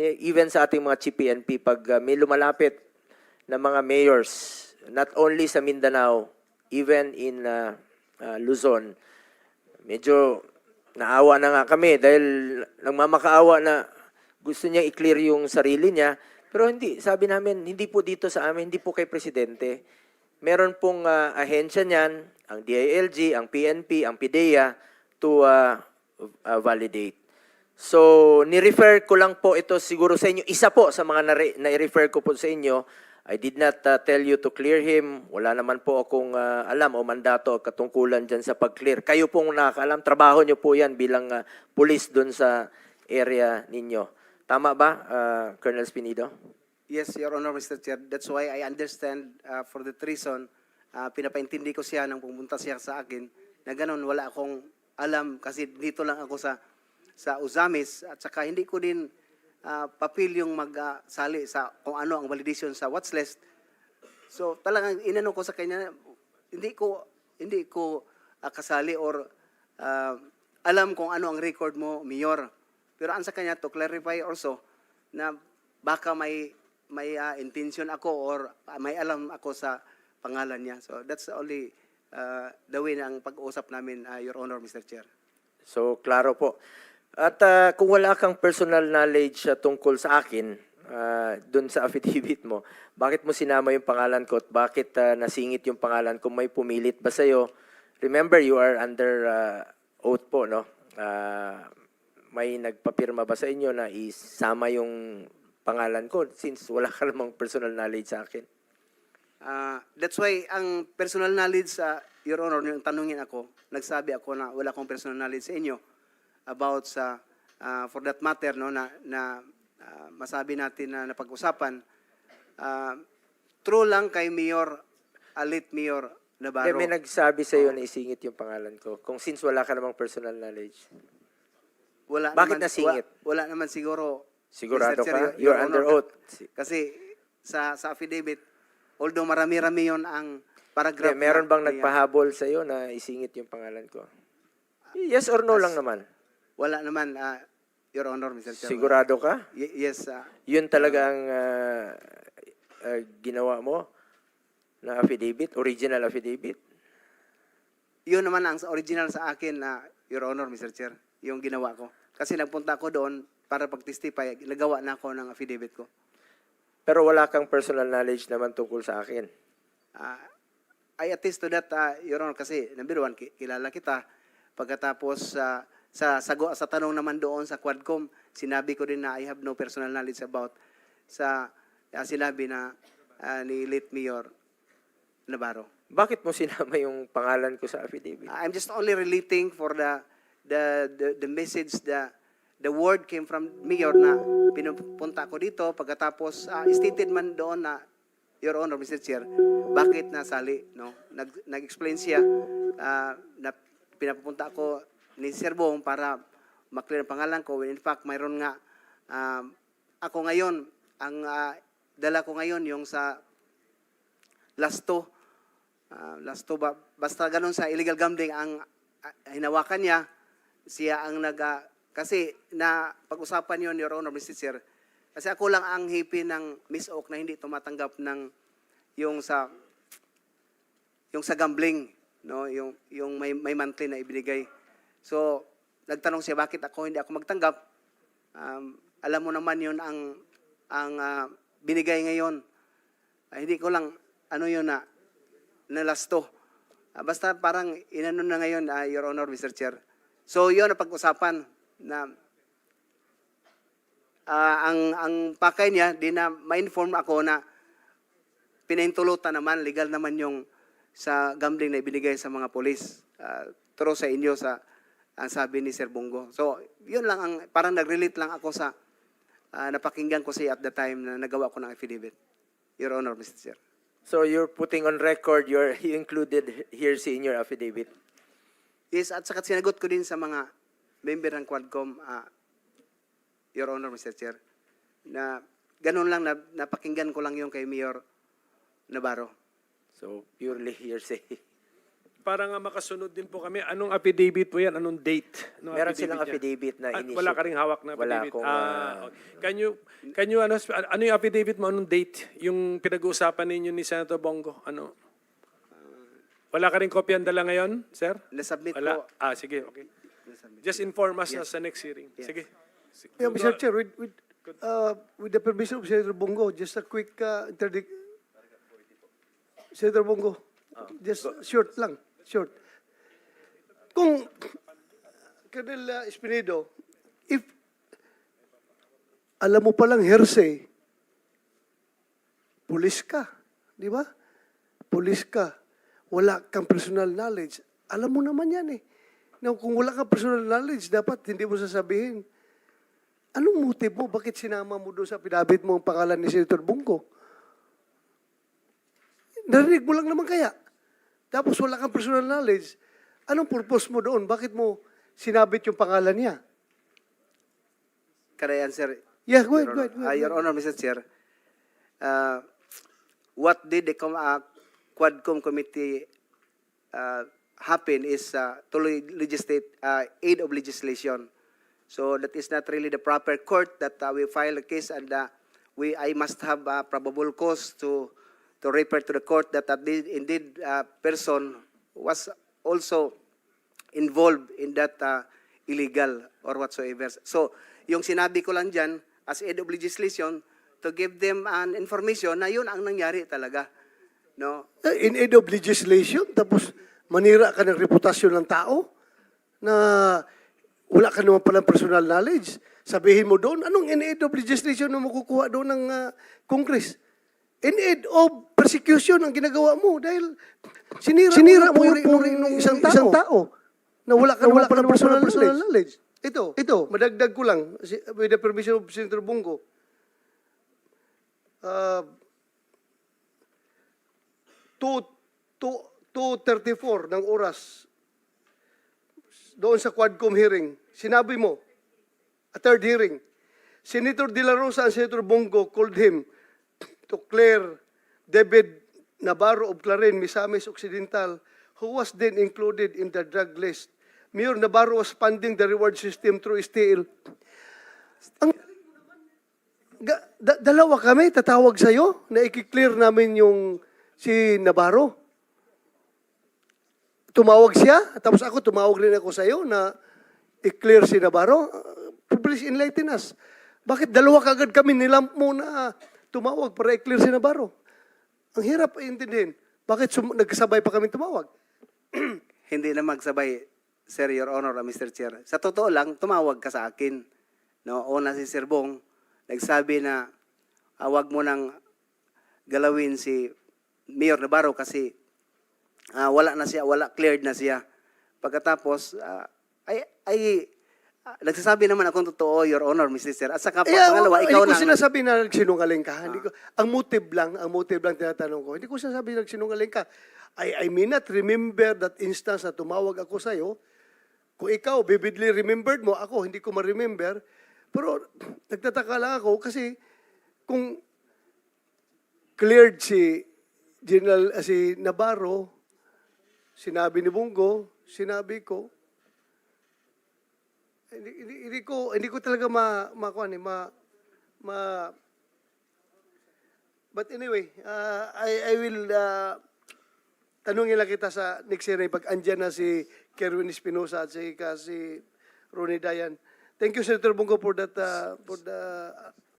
Even sa ating mga chief PNP, pag uh, may lumalapit na mga mayors, not only sa Mindanao, even in uh, uh, Luzon, medyo naawa na nga kami dahil nagmamakaawa na gusto niya i-clear yung sarili niya. Pero hindi, sabi namin, hindi po dito sa amin, hindi po kay Presidente. Meron pong uh, ahensya niyan, ang DILG, ang PNP, ang PIDEA, to uh, uh, validate. So, ni-refer ko lang po ito siguro sa inyo. Isa po sa mga nare- na-refer ko po sa inyo. I did not uh, tell you to clear him. Wala naman po akong uh, alam o mandato o katungkulan dyan sa pag-clear. Kayo pong nakakaalam. Trabaho nyo po yan bilang uh, police doon sa area ninyo. Tama ba, uh, Colonel Spinido? Yes, Your Honor, Mr. Chair. That's why I understand uh, for that reason, uh, pinapaintindi ko siya nang pumunta siya sa akin na ganun, wala akong alam kasi dito lang ako sa sa Uzamis at saka hindi ko din uh, papil yung magsali sa kung ano ang validation sa watch list. So talagang inano ko sa kanya, hindi ko hindi ko uh, kasali or uh, alam kung ano ang record mo, Mayor. Pero ang sa kanya to clarify also na baka may may uh, intention ako or uh, may alam ako sa pangalan niya. So that's the only uh, the way ng pag-usap namin, uh, Your Honor, Mr. Chair. So, klaro po. At uh, kung wala kang personal knowledge uh, tungkol sa akin, uh, dun sa affidavit mo, bakit mo sinama yung pangalan ko at bakit uh, nasingit yung pangalan ko? May pumilit ba sa'yo? Remember, you are under uh, oath po, no? Uh, may nagpapirma ba sa inyo na isama yung pangalan ko since wala ka namang personal knowledge sa akin? Uh, that's why ang personal knowledge sa Your Honor, yung tanungin ako, nagsabi ako na wala akong personal knowledge sa inyo about sa uh, for that matter no na na uh, masabi natin na napag-usapan. Uh, true lang kay Mayor Alit Mayor Navarro. Hindi, may nagsabi sa'yo na isingit yung pangalan ko. Kung since wala ka namang personal knowledge. wala Bakit naman, nasingit? Wa, wala naman siguro. Sigurado ka? Your- You're Your under oath. Kasi sa sa affidavit, although marami-rami yon ang paragraph. Hindi, meron bang na- nagpahabol sa'yo na isingit yung pangalan ko? Yes or no lang naman. Wala naman, ah, Your Honor, Mr. Chair. Sigurado ka? Y- yes, ah, Yun talaga ang ah, ah, ginawa mo na affidavit, original affidavit? yun naman ang original sa akin na Your Honor, Mr. Chair, yung ginawa ko. Kasi nagpunta ako doon para pag-testify, nagawa na ako ng affidavit ko. Pero wala kang personal knowledge naman tungkol sa akin. Ah, I attest to that, ah, Your Honor, kasi number one, ki- kilala kita. Pagkatapos sa sa sa tanong naman doon sa Quadcom, sinabi ko din na I have no personal knowledge about sa ah, sinabi na ah, ni late Mayor Navarro. Bakit mo sinama yung pangalan ko sa affidavit? I'm just only relating for the the the, the message the the word came from Mayor na pinupunta ko dito pagkatapos ah, stated man doon na Your Honor, Mr. Chair, bakit nasali, no? Nag, nag-explain siya ah, na pinapupunta ako ni Sir Bong para maklear ang pangalan ko. When in fact, mayroon nga, um, ako ngayon, ang ah, dala ko ngayon yung sa lasto, Ah, lasto ba basta ganun sa illegal gambling ang ah, hinawakan niya siya ang naga kasi na pag-usapan yon your honor Mr. Chair kasi ako lang ang hipi ng Miss Oak na hindi tumatanggap ng yung sa yung sa gambling no yung yung may may monthly na ibinigay so nagtanong siya bakit ako hindi ako magtanggap um, alam mo naman yon ang ang ah, binigay ngayon Ah, hindi ko lang ano yun na nalasto. Ah, basta parang inano na ngayon, ah, Your Honor, Mr. Chair. So, yun ang pag-usapan na ah, ang, ang pakay niya, di na ma-inform ako na pinahintulutan naman, legal naman yung sa gambling na ibinigay sa mga polis. Uh, turo sa inyo sa ang sabi ni Sir Bongo. So, yun lang ang parang nag-relate lang ako sa ah, napakinggan ko siya at the time na nagawa ko ng affidavit. Your Honor, Mr. Chair. So you're putting on record, you're you included here sa in your affidavit. Yes, at saka sinagot ko din sa mga member ng Quadcom, ah, Your Honor, Mr. Chair, na ganun lang, na, napakinggan ko lang yung kay Mayor Navarro. So purely hearsay. Para nga makasunod din po kami, anong affidavit po yan? Anong date? Anong Meron silang niya? affidavit na Ah, initiate. Wala ka ring hawak na Wala affidavit? akong, ah, ah, okay. Can you, can you, ano, ano yung affidavit mo? Anong date? Yung pinag-uusapan ninyo ni Senator Bongo? Ano? Wala ka ring kopya ang dala ngayon, sir? Na-submit Wala? ko. Ah, sige, okay. Just inform us na sa next hearing. Yes. Sige. Sige. Yeah, Mr. Chair, with, with, uh, with the permission of Senator Bongo, just a quick uh, interdict. Senator Bongo, just short lang, short. Kung, Colonel Espinedo, if alam mo palang hearsay, pulis ka, di ba? Pulis ka, wala kang personal knowledge. Alam mo naman yan eh. Now, kung wala kang personal knowledge, dapat hindi mo sasabihin. Anong motive mo? Bakit sinama mo doon sa pinabit mo ang pangalan ni Senator Bungo? Narinig mo lang naman kaya. Tapos wala kang personal knowledge. Anong purpose mo doon? Bakit mo sinabit yung pangalan niya? Can I answer? Yeah, go ahead, Your go ahead. Go Uh, ahead, Your Honor, Mr. Chair, uh, what did the com- uh, Quadcom committee uh, happen is uh, to le- legislate uh, aid of legislation. So that is not really the proper court that uh, we file a case and uh, we I must have uh, probable cause to to refer to the court that uh, did- indeed uh, person was also involved in that uh, illegal or whatsoever. So, yung sinabi ko lang dyan, as aid of legislation, to give them an information na yun ang nangyari talaga. No? Eh, In aid of legislation, tapos manira ka ng reputasyon ng tao na wala ka naman palang personal knowledge. Sabihin mo doon, anong in aid of legislation na makukuha doon ng ah, Congress? In aid of persecution ang ginagawa mo dahil sinira, Sinira mo yung puri ng ng isang isang tao, na wala ka na wala ka naman personal, personal knowledge. Ito, ito, madagdag ko lang, with the permission of Senator Bungo. Uh, 2, 2.34 ng oras doon sa Quadcom hearing, sinabi mo, a third hearing, Senator De La Rosa and Senator Bongo called him to clear David Navarro of Clarin, Misamis Occidental, who was then included in the drug list. Mayor Navarro was funding the reward system through STL. Ang, ga- da- dalawa kami tatawag sa'yo na i-clear namin yung si Navarro. Tumawag siya, tapos ako tumawag rin ako sa'yo na i-clear si Navarro. Please enlighten us. Bakit dalawa kagad kami nilamp mo na tumawag para i-clear si Navarro? Ang hirap intindihin. Bakit nagkasabay pa kami tumawag? Hindi na magsabay, Sir, Your Honor, uh, Mr. Chair. Sa totoo lang, tumawag ka sa akin. No, una si Sir Bong, nagsabi na ah, wag mo nang galawin si Mayor Navarro kasi ah, wala na siya, wala cleared na siya. Pagkatapos, ah, ay, ay, ah, nagsasabi naman akong totoo, Your Honor, Mr. Chair. At saka pa, Eh, pangalawa, hindi ikaw ko na. sinasabi na nagsinungaling ka. Hindi ko, ang motive lang, ang motive lang tinatanong ko. Hindi ko sinasabi na nagsinungaling ka. I, I may not remember that instance na tumawag ako sa'yo. Kung ikaw, vividly remembered mo, ako, hindi ko ma-remember. Pero nagtataka lang ako kasi kung cleared si General, ah, si Navarro, sinabi ni Bungo, sinabi ko, hindi, hindi, hindi ko hindi ko talaga ma ma kuwan eh, ma ma But anyway, uh, I I will uh, tanungin lang kita sa next hearing pag andyan na si Kerwin Espinosa at si, ka si Ronnie Dayan. Thank you, Senator Bungo, for that uh, for the